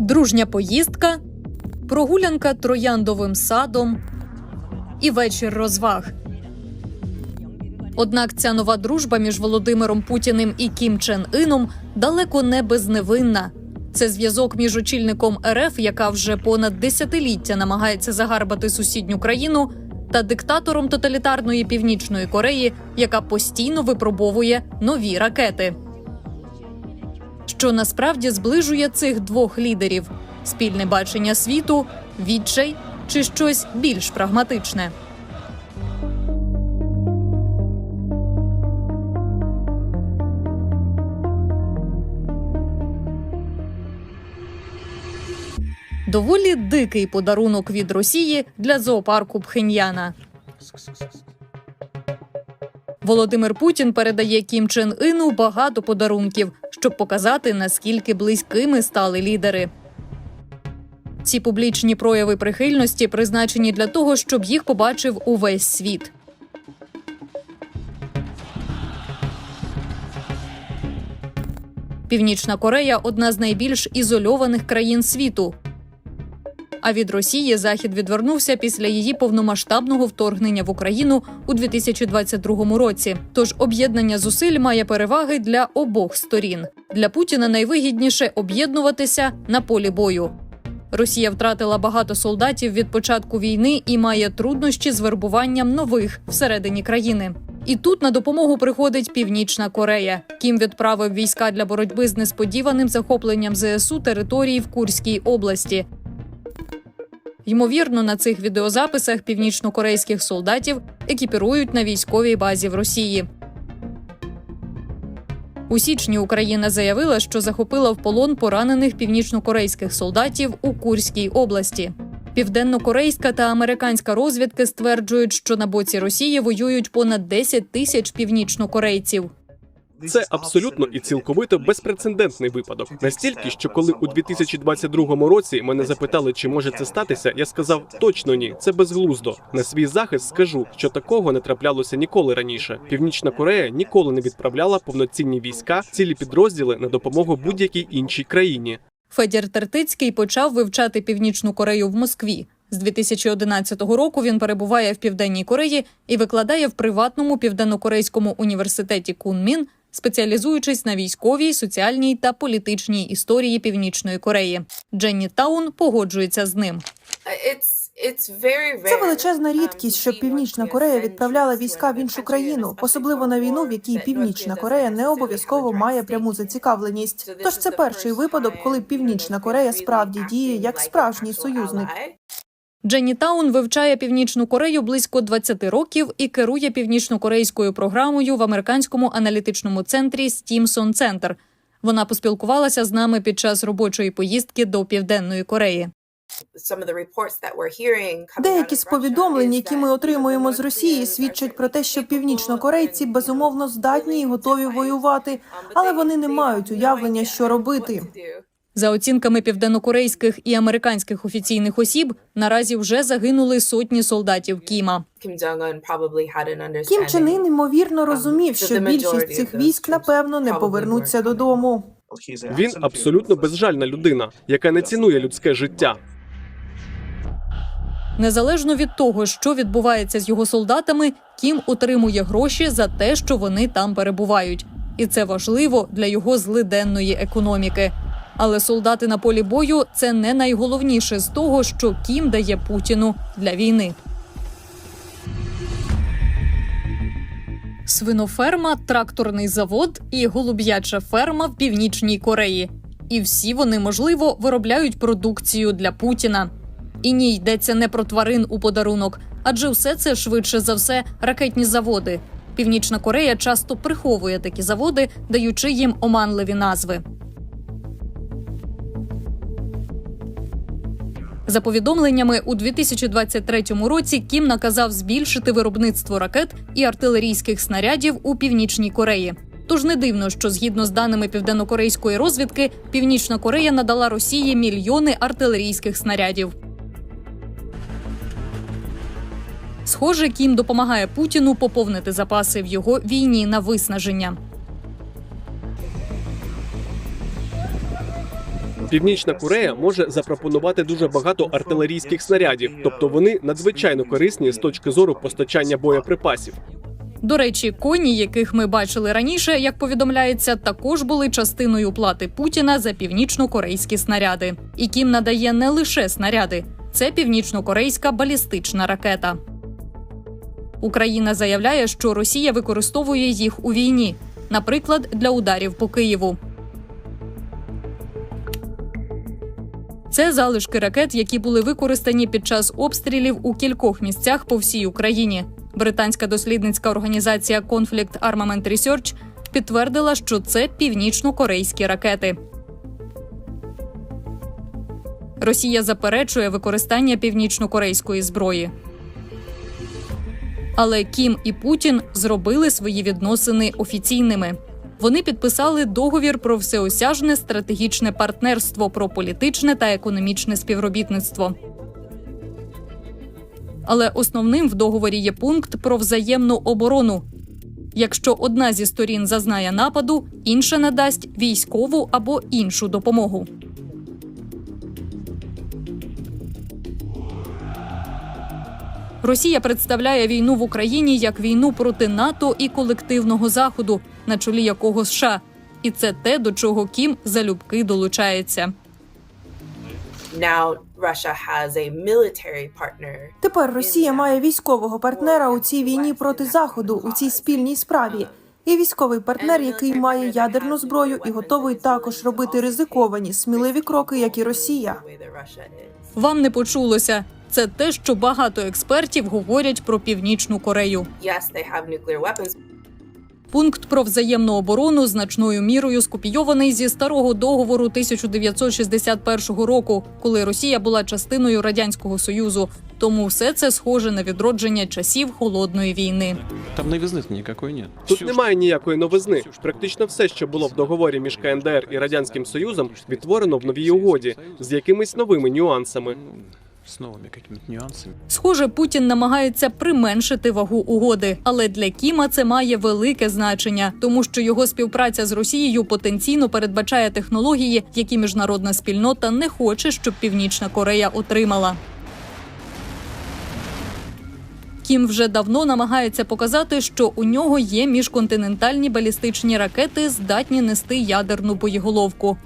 дружня поїздка, прогулянка трояндовим садом і вечір розваг. Однак ця нова дружба між Володимиром Путіним і Кім Чен Іном далеко не безневинна. Це зв'язок між очільником РФ, яка вже понад десятиліття намагається загарбати сусідню країну, та диктатором тоталітарної північної Кореї, яка постійно випробовує нові ракети. Що насправді зближує цих двох лідерів: спільне бачення світу, відчай чи щось більш прагматичне. Доволі дикий подарунок від Росії для зоопарку Пхеньяна. Володимир Путін передає Кім Чен Іну багато подарунків, щоб показати, наскільки близькими стали лідери. Ці публічні прояви прихильності призначені для того, щоб їх побачив увесь світ. Північна Корея одна з найбільш ізольованих країн світу. А від Росії Захід відвернувся після її повномасштабного вторгнення в Україну у 2022 році. Тож об'єднання зусиль має переваги для обох сторін. Для Путіна найвигідніше об'єднуватися на полі бою. Росія втратила багато солдатів від початку війни і має труднощі з вербуванням нових всередині країни. І тут на допомогу приходить Північна Корея. Кім відправив війська для боротьби з несподіваним захопленням ЗСУ території в Курській області. Ймовірно, на цих відеозаписах північнокорейських солдатів екіпірують на військовій базі в Росії. У січні Україна заявила, що захопила в полон поранених північнокорейських солдатів у Курській області. Південнокорейська та американська розвідки стверджують, що на боці Росії воюють понад 10 тисяч північнокорейців. Це абсолютно і цілковито безпрецедентний випадок. Настільки, що коли у 2022 році мене запитали, чи може це статися, я сказав точно ні, це безглуздо. На свій захист скажу, що такого не траплялося ніколи раніше. Північна Корея ніколи не відправляла повноцінні війська, цілі підрозділи на допомогу будь-якій іншій країні. Федір Тертицький почав вивчати Північну Корею в Москві. З 2011 року він перебуває в Південній Кореї і викладає в приватному південнокорейському університеті Кунмін, спеціалізуючись на військовій, соціальній та політичній історії Північної Кореї. Дженні Таун погоджується з ним. Це величезна рідкість, щоб Північна Корея відправляла війська в іншу країну, особливо на війну, в якій Північна Корея не обов'язково має пряму зацікавленість. Тож це перший випадок, коли Північна Корея справді діє як справжній союзник. Дженні Таун вивчає Північну Корею близько 20 років і керує північнокорейською програмою в американському аналітичному центрі Стімсон Центр. Вона поспілкувалася з нами під час робочої поїздки до Південної Кореї. Деякі з повідомлень, які ми отримуємо з Росії, свідчать про те, що північнокорейці безумовно здатні і готові воювати, але вони не мають уявлення, що робити. За оцінками південнокорейських і американських офіційних осіб, наразі вже загинули сотні солдатів Кіма. Кім Чен Ін, ймовірно розумів, що більшість цих військ напевно не повернуться додому. Він абсолютно безжальна людина, яка не цінує людське життя. Незалежно від того, що відбувається з його солдатами, Кім отримує гроші за те, що вони там перебувають, і це важливо для його злиденної економіки. Але солдати на полі бою це не найголовніше з того, що Кім дає Путіну для війни. Свиноферма, тракторний завод і голуб'яча ферма в північній Кореї. І всі вони, можливо, виробляють продукцію для Путіна. І ні, йдеться не про тварин у подарунок, адже все це швидше за все ракетні заводи. Північна Корея часто приховує такі заводи, даючи їм оманливі назви. За повідомленнями, у 2023 році Кім наказав збільшити виробництво ракет і артилерійських снарядів у північній Кореї. Тож не дивно, що згідно з даними південнокорейської розвідки, Північна Корея надала Росії мільйони артилерійських снарядів. Схоже, Кім допомагає Путіну поповнити запаси в його війні на виснаження. Північна Корея може запропонувати дуже багато артилерійських снарядів, тобто вони надзвичайно корисні з точки зору постачання боєприпасів. До речі, коні, яких ми бачили раніше, як повідомляється, також були частиною плати Путіна за північно-корейські снаряди. І Кім надає не лише снаряди, це північно-корейська балістична ракета. Україна заявляє, що Росія використовує їх у війні, наприклад, для ударів по Києву. Це залишки ракет, які були використані під час обстрілів у кількох місцях по всій Україні. Британська дослідницька організація Conflict Armament Research підтвердила, що це північно-корейські ракети. Росія заперечує використання північно-корейської зброї. Але Кім і Путін зробили свої відносини офіційними. Вони підписали договір про всеосяжне стратегічне партнерство про політичне та економічне співробітництво. Але основним в договорі є пункт про взаємну оборону. Якщо одна зі сторін зазнає нападу, інша надасть військову або іншу допомогу. Росія представляє війну в Україні як війну проти НАТО і колективного заходу, на чолі якого США. І це те, до чого Кім залюбки долучається. now Russia has a military partner. Тепер Росія має військового партнера у цій війні проти заходу у цій спільній справі. І військовий партнер, який має ядерну зброю і готовий також робити ризиковані, сміливі кроки, як і Росія. Вам не почулося. Це те, що багато експертів говорять про північну Корею. Yes, they have nuclear weapons, Пункт про взаємну оборону значною мірою скопійований зі старого договору 1961 року, коли Росія була частиною радянського союзу. Тому все це схоже на відродження часів холодної війни. Там новизны никакой нет. Тут немає ніякої новизни. Практично все, що було в договорі між КНДР і радянським союзом, відтворено в новій угоді з якимись новими нюансами. С новыми какими-то нюансами. Схоже, Путін намагається применшити вагу угоди, але для Кіма це має велике значення, тому що його співпраця з Росією потенційно передбачає технології, які міжнародна спільнота не хоче, щоб Північна Корея отримала. Кім вже давно намагається показати, що у нього є міжконтинентальні балістичні ракети, здатні нести ядерну боєголовку.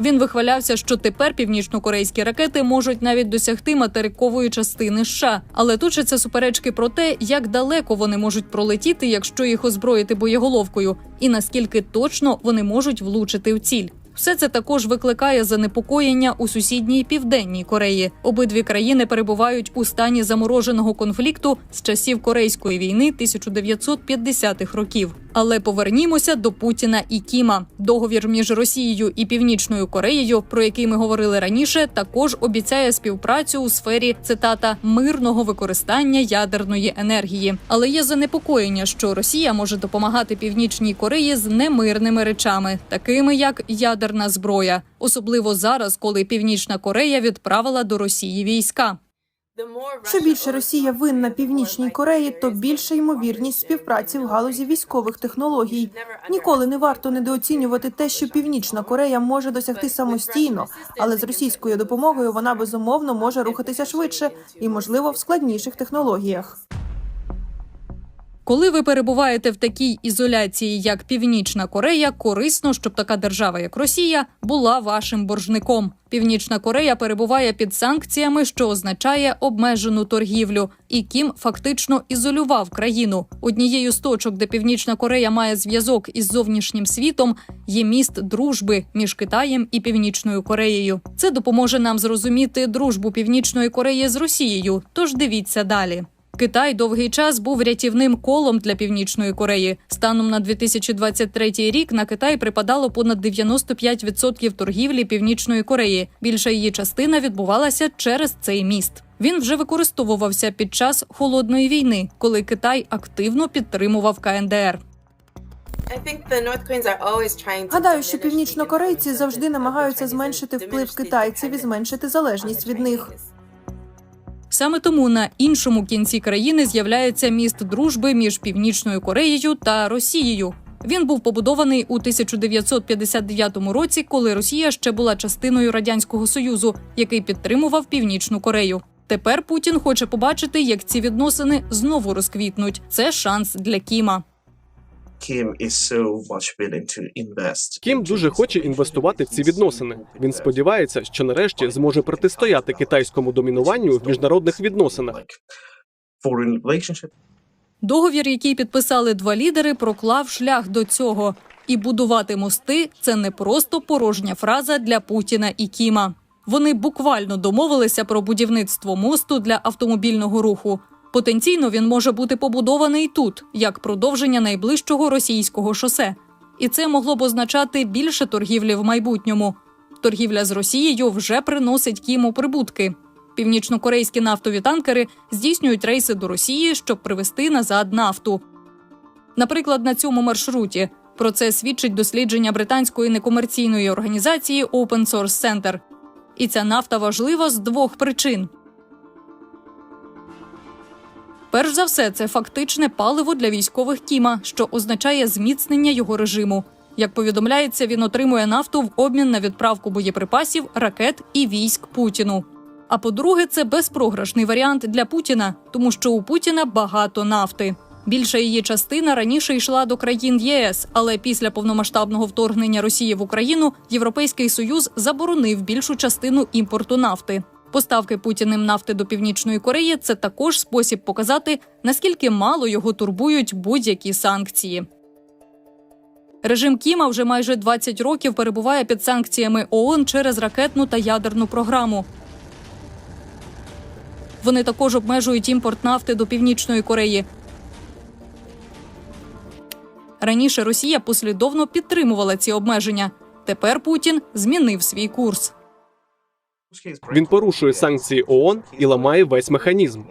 Він вихвалявся, що тепер північно-корейські ракети можуть навіть досягти материкової частини США. Але точаться суперечки про те, як далеко вони можуть пролетіти, якщо їх озброїти боєголовкою, і наскільки точно вони можуть влучити в ціль. Все це також викликає занепокоєння у сусідній південній Кореї. Обидві країни перебувають у стані замороженого конфлікту з часів Корейської війни 1950-х років. Але повернімося до Путіна і Кіма. Договір між Росією і Північною Кореєю, про який ми говорили раніше, також обіцяє співпрацю у сфері цитата мирного використання ядерної енергії. Але є занепокоєння, що Росія може допомагати Північній Кореї з немирними речами, такими як ядерна зброя, особливо зараз, коли Північна Корея відправила до Росії війська. Що більше Росія винна Північній Кореї, то більша ймовірність співпраці в галузі військових технологій. Ніколи не варто недооцінювати те, що Північна Корея може досягти самостійно, але з російською допомогою вона безумовно може рухатися швидше і, можливо, в складніших технологіях. Коли ви перебуваєте в такій ізоляції, як Північна Корея, корисно, щоб така держава, як Росія, була вашим боржником. Північна Корея перебуває під санкціями, що означає обмежену торгівлю, і Кім фактично ізолював країну. Однією з точок, де Північна Корея має зв'язок із зовнішнім світом, є міст дружби між Китаєм і Північною Кореєю. Це допоможе нам зрозуміти дружбу Північної Кореї з Росією. Тож дивіться далі. Китай довгий час був рятівним колом для північної Кореї. Станом на 2023 рік на Китай припадало понад 95% торгівлі північної Кореї. Більша її частина відбувалася через цей міст. Він вже використовувався під час холодної війни, коли Китай активно підтримував КНДР. Гадаю, що північнокорейці завжди намагаються зменшити вплив китайців і зменшити залежність від них. Саме тому на іншому кінці країни з'являється міст дружби між Північною Кореєю та Росією. Він був побудований у 1959 році, коли Росія ще була частиною радянського союзу, який підтримував Північну Корею. Тепер Путін хоче побачити, як ці відносини знову розквітнуть. Це шанс для Кіма. Kim is so much willing to invest. Кім дуже хоче інвестувати в ці відносини. Він сподівається, що нарешті зможе протистояти китайському домінуванню в міжнародних відносинах. Договір, який підписали два лідери, проклав шлях до цього. І будувати мости це не просто порожня фраза для Путіна і Кіма. Вони буквально домовилися про будівництво мосту для автомобільного руху. Потенційно він може бути побудований тут, як продовження найближчого російського шосе. І це могло б означати більше торгівлі в майбутньому. Торгівля з Росією вже приносить Кіму прибутки. Північнокорейські нафтові танкери здійснюють рейси до Росії, щоб привезти назад нафту. Наприклад, на цьому маршруті про це свідчить дослідження британської некомерційної організації Open Source Center. І ця нафта важлива з двох причин. Перш за все, це фактичне паливо для військових Кіма, що означає зміцнення його режиму. Як повідомляється, він отримує нафту в обмін на відправку боєприпасів, ракет і військ Путіну. А по-друге, це безпрограшний варіант для Путіна, тому що у Путіна багато нафти. Більша її частина раніше йшла до країн ЄС, але після повномасштабного вторгнення Росії в Україну Європейський Союз заборонив більшу частину імпорту нафти. Поставки Путіним нафти до Північної Кореї це також спосіб показати, наскільки мало його турбують будь-які санкції. Режим Кіма вже майже 20 років перебуває під санкціями ООН через ракетну та ядерну програму. Вони також обмежують імпорт нафти до Північної Кореї. Раніше Росія послідовно підтримувала ці обмеження. Тепер Путін змінив свій курс. Він порушує санкції ООН і ламає весь механізм.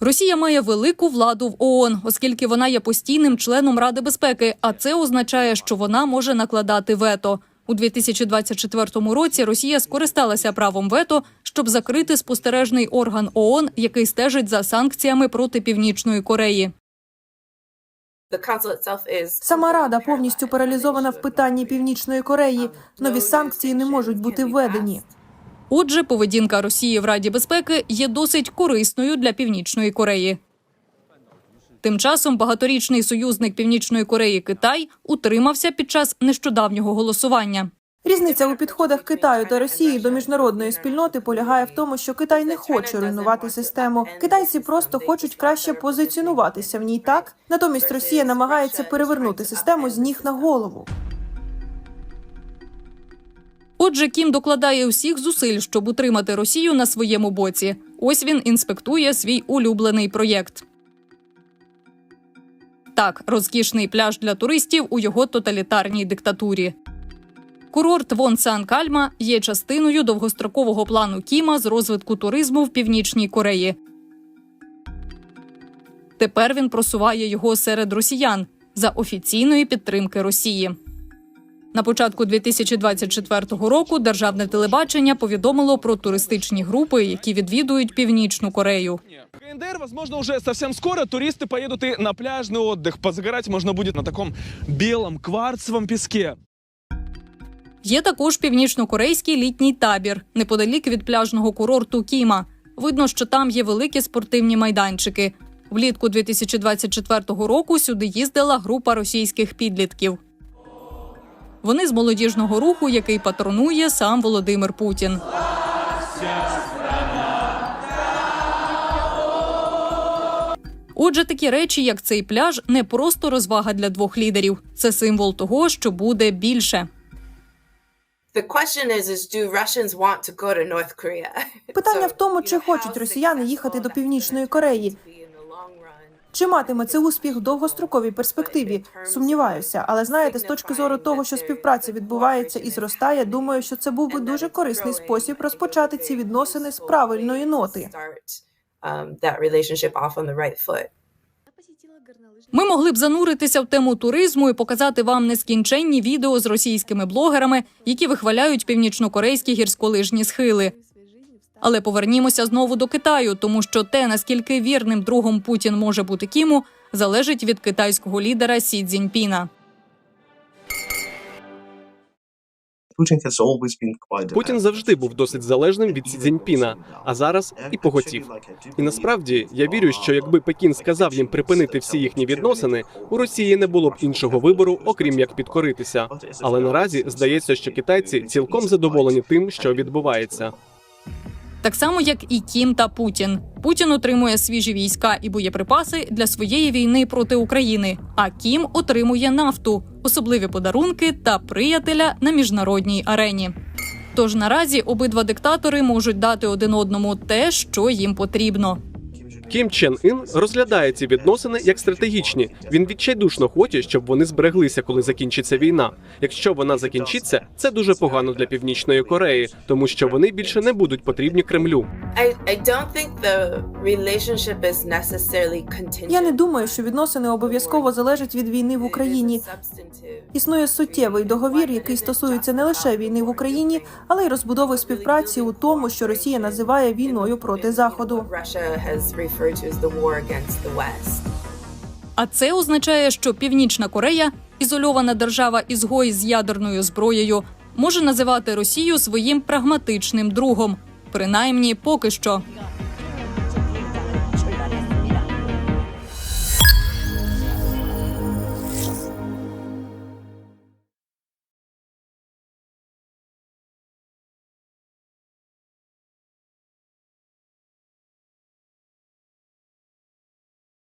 Росія має велику владу в ООН, оскільки вона є постійним членом Ради безпеки. А це означає, що вона може накладати вето. У 2024 році Росія скористалася правом вето, щоб закрити спостережний орган ООН, який стежить за санкціями проти Північної Кореї. Сама рада повністю паралізована в питанні Північної Кореї. Нові санкції не можуть бути введені. Отже, поведінка Росії в Раді безпеки є досить корисною для Північної Кореї. Тим часом багаторічний союзник Північної Кореї Китай утримався під час нещодавнього голосування. Різниця у підходах Китаю та Росії до міжнародної спільноти полягає в тому, що Китай не хоче руйнувати систему. Китайці просто хочуть краще позиціонуватися в ній так. Натомість Росія намагається перевернути систему з ніг на голову. Отже, Кім докладає усіх зусиль, щоб утримати Росію на своєму боці. Ось він інспектує свій улюблений проєкт. Так, розкішний пляж для туристів у його тоталітарній диктатурі. Курорт Вон Сан Кальма є частиною довгострокового плану Кіма з розвитку туризму в Північній Кореї. Тепер він просуває його серед росіян за офіційної підтримки Росії. На початку 2024 року державне телебачення повідомило про туристичні групи, які відвідують Північну Корею. КНДР, возможно, уже совсем скоро туристы поедут и на пляжный отдых. Позагорать можно будет на таком белом кварцевом песке. Є також північнокорейський літній табір неподалік від пляжного курорту Кіма. Видно, що там є великі спортивні майданчики. Влітку 2024 року сюди їздила група російських підлітків. Вони з молодіжного руху, який патронує сам Володимир Путін. Отже, такі речі, як цей пляж, не просто розвага для двох лідерів. Це символ того, що буде більше. Питання в тому, чи хочуть росіяни їхати до Північної Кореї. Чи матиме це успіх в довгостроковій перспективі? Сумніваюся, але знаєте, з точки зору того, що співпраця відбувається і зростає, думаю, що це був би дуже корисний спосіб розпочати ці відносини з правильної ноти. Ми могли б зануритися в тему туризму і показати вам нескінченні відео з російськими блогерами, які вихваляють північнокорейські гірськолижні схили. Але повернімося знову до Китаю, тому що те, наскільки вірним другом Путін може бути Кіму, залежить від китайського лідера Сі Цзіньпіна. Путін завжди був досить залежним від Сі Цзіньпіна, а зараз і поготів. І насправді я вірю, що якби Пекін сказав їм припинити всі їхні відносини, у Росії не було б іншого вибору, окрім як підкоритися. Але наразі здається, що китайці цілком задоволені тим, що відбувається. Так само, як і Кім та Путін. Путін отримує свіжі війська і боєприпаси для своєї війни проти України. А Кім отримує нафту, особливі подарунки та приятеля на міжнародній арені. Тож наразі обидва диктатори можуть дати один одному те, що їм потрібно. Кім Чен Ін розглядає ці відносини як стратегічні. Він відчайдушно хоче, щоб вони збереглися, коли закінчиться війна. Якщо вона закінчиться, це дуже погано для північної Кореї, тому що вони більше не будуть потрібні Кремлю. Я не думаю, що відносини обов'язково залежать від війни в Україні. Існує суттєвий договір, який стосується не лише війни в Україні, але й розбудови співпраці у тому, що Росія називає війною проти заходу. Referred to as the war against the West. А це означає, що Північна Корея, ізольована держава ізгой з ядерною зброєю, може називати Росію своїм прагматичним другом, принаймні поки що.